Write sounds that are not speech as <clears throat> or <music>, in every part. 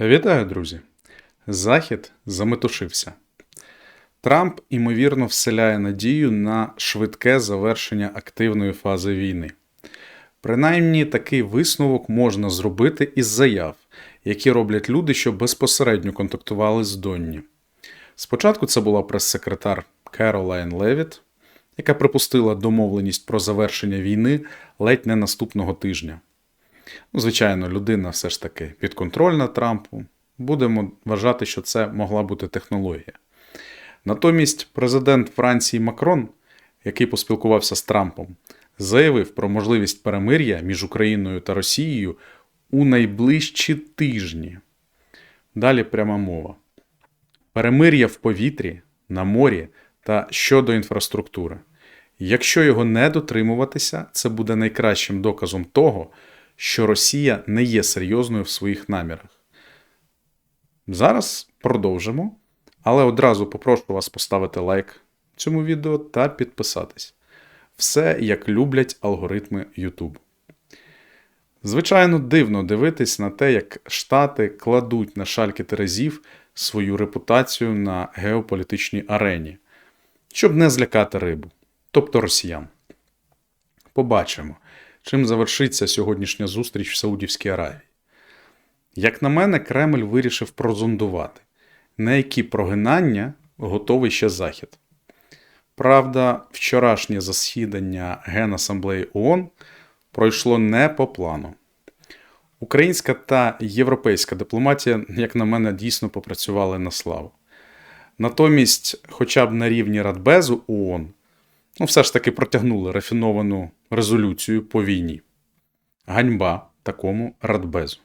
Вітаю, друзі! Захід заметушився. Трамп, ймовірно, вселяє надію на швидке завершення активної фази війни. Принаймні, такий висновок можна зробити із заяв, які роблять люди, що безпосередньо контактували з Донні. Спочатку це була прес-секретар Керолайн Левіт, яка припустила домовленість про завершення війни ледь не наступного тижня. Ну, звичайно, людина все ж таки підконтрольна Трампу. Будемо вважати, що це могла бути технологія. Натомість президент Франції Макрон, який поспілкувався з Трампом, заявив про можливість перемир'я між Україною та Росією у найближчі тижні. Далі пряма мова. Перемир'я в повітрі, на морі та щодо інфраструктури. Якщо його не дотримуватися, це буде найкращим доказом того, що Росія не є серйозною в своїх намірах. Зараз продовжимо, але одразу попрошу вас поставити лайк цьому відео та підписатись. Все як люблять алгоритми YouTube. Звичайно, дивно дивитись на те, як Штати кладуть на шальки терезів свою репутацію на геополітичній арені, щоб не злякати рибу, тобто росіян. Побачимо, чим завершиться сьогоднішня зустріч в Саудівській Аравії. Як на мене, Кремль вирішив прозондувати, на які прогинання готовий ще Захід. Правда, вчорашнє засідання Генасамблеї ООН пройшло не по плану. Українська та європейська дипломатія, як на мене, дійсно попрацювали на славу. Натомість, хоча б на рівні Радбезу ООН, ну, все ж таки протягнули рафіновану резолюцію по війні. Ганьба такому Радбезу.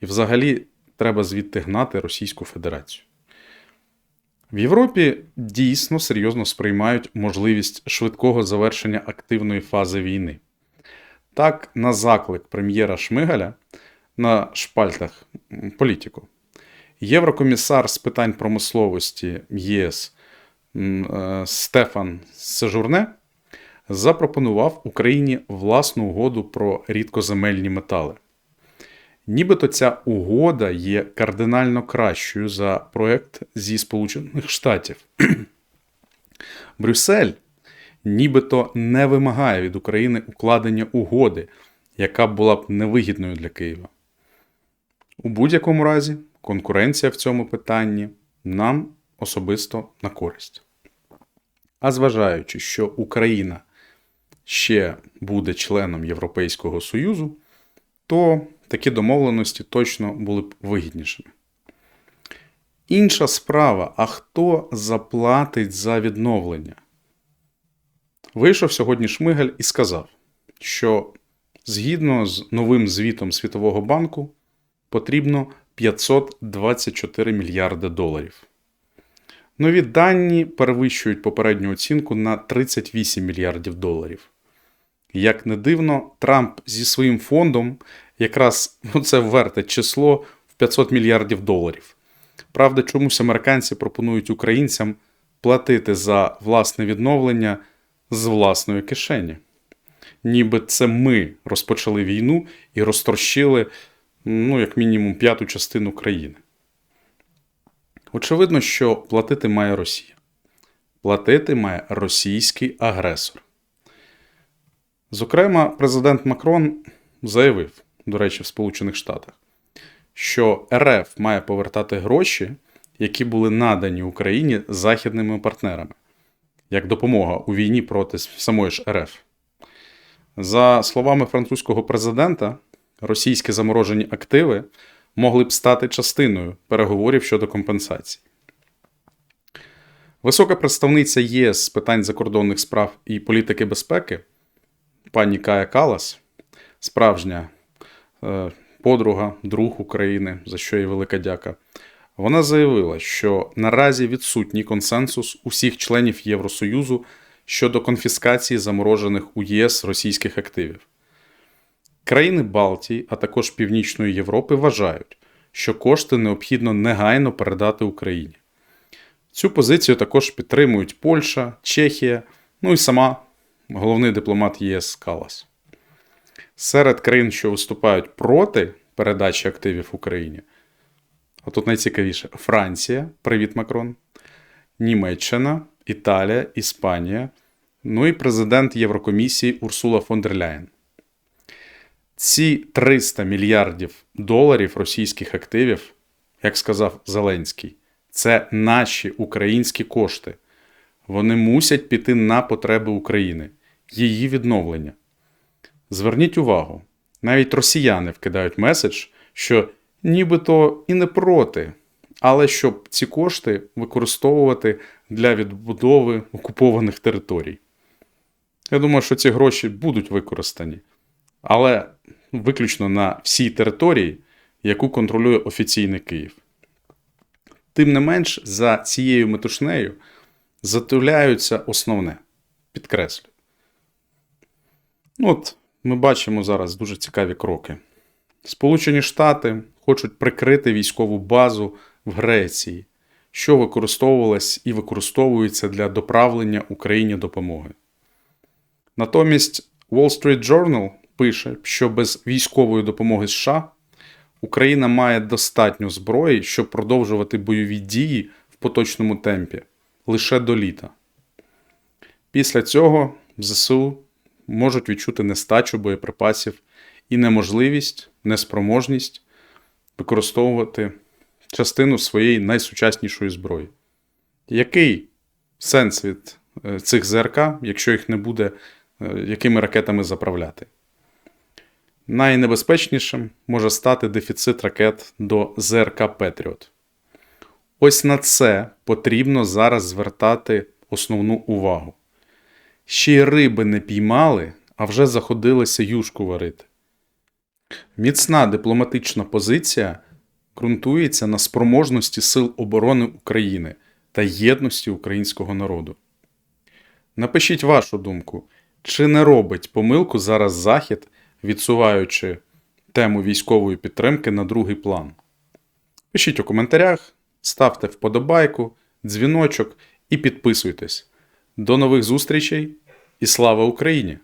І взагалі треба звідти гнати Російську Федерацію. В Європі дійсно серйозно сприймають можливість швидкого завершення активної фази війни. Так, на заклик прем'єра Шмигаля на шпальтах політику, єврокомісар з питань промисловості ЄС Стефан Сежурне запропонував Україні власну угоду про рідкоземельні метали. Нібито ця угода є кардинально кращою за проект зі Сполучених Штатів. <clears throat> Брюссель нібито не вимагає від України укладення угоди, яка була б невигідною для Києва. У будь-якому разі, конкуренція в цьому питанні нам особисто на користь. А зважаючи, що Україна ще буде членом Європейського Союзу, то такі домовленості точно були б вигіднішими. Інша справа: а хто заплатить за відновлення? Вийшов сьогодні Шмигаль і сказав, що згідно з новим звітом Світового банку потрібно 524 мільярди доларів. Нові дані перевищують попередню оцінку на 38 мільярдів доларів. Як не дивно, Трамп зі своїм фондом якраз ну, це вертить число в 500 мільярдів доларів. Правда, чомусь американці пропонують українцям платити за власне відновлення з власної кишені. Ніби це ми розпочали війну і розтрощили, ну, як мінімум, п'яту частину країни. Очевидно, що платити має Росія. Платити має російський агресор. Зокрема, президент Макрон заявив, до речі, в Сполучених Штатах, що РФ має повертати гроші, які були надані Україні західними партнерами, як допомога у війні проти самої ж РФ. За словами французького президента, російські заморожені активи могли б стати частиною переговорів щодо компенсації. Висока представниця ЄС з питань закордонних справ і політики безпеки пані Кая Калас, справжня е, подруга, друг України, за що їй велика дяка. Вона заявила, що наразі відсутній консенсус усіх членів Євросоюзу щодо конфіскації заморожених у ЄС російських активів. Країни Балтії, а також Північної Європи вважають, що кошти необхідно негайно передати Україні. Цю позицію також підтримують Польща, Чехія, ну і сама головний дипломат ЄС Калас. Серед країн, що виступають проти передачі активів Україні, а тут найцікавіше: Франція, привіт, Макрон, Німеччина, Італія, Іспанія, ну і президент Єврокомісії Урсула фон дер Ляєн. Ці 300 мільярдів доларів російських активів, як сказав Зеленський, це наші українські кошти. Вони мусять піти на потреби України, її відновлення. Зверніть увагу, навіть росіяни вкидають меседж, що нібито і не проти, але щоб ці кошти використовувати для відбудови окупованих територій. Я думаю, що ці гроші будуть використані, але виключно на всій території, яку контролює офіційний Київ. Тим не менш, за цією метушнею затуляються основне. Підкреслю. Ну, От ми бачимо зараз дуже цікаві кроки. Сполучені Штати хочуть прикрити військову базу в Греції, що використовувалась і використовується для доправлення Україні допомоги. Натомість Wall Street Journal пише, що без військової допомоги США Україна має достатньо зброї, щоб продовжувати бойові дії в поточному темпі лише до літа. Після цього в ЗСУ можуть відчути нестачу боєприпасів і неможливість, неспроможність використовувати частину своєї найсучаснішої зброї. Який сенс від е, цих ЗРК, якщо їх не буде е, якими ракетами заправляти? Найнебезпечнішим може стати дефіцит ракет до ЗРК Петріот. Ось на це потрібно зараз звертати основну увагу. Ще й риби не піймали, а вже заходилися юшку варити. Міцна дипломатична позиція ґрунтується на спроможності Сил оборони України та єдності українського народу. Напишіть вашу думку, чи не робить помилку зараз Захід, відсуваючи тему військової підтримки на другий план? Пишіть у коментарях, ставте вподобайку, дзвіночок і підписуйтесь. До нових зустрічей і слава Україні!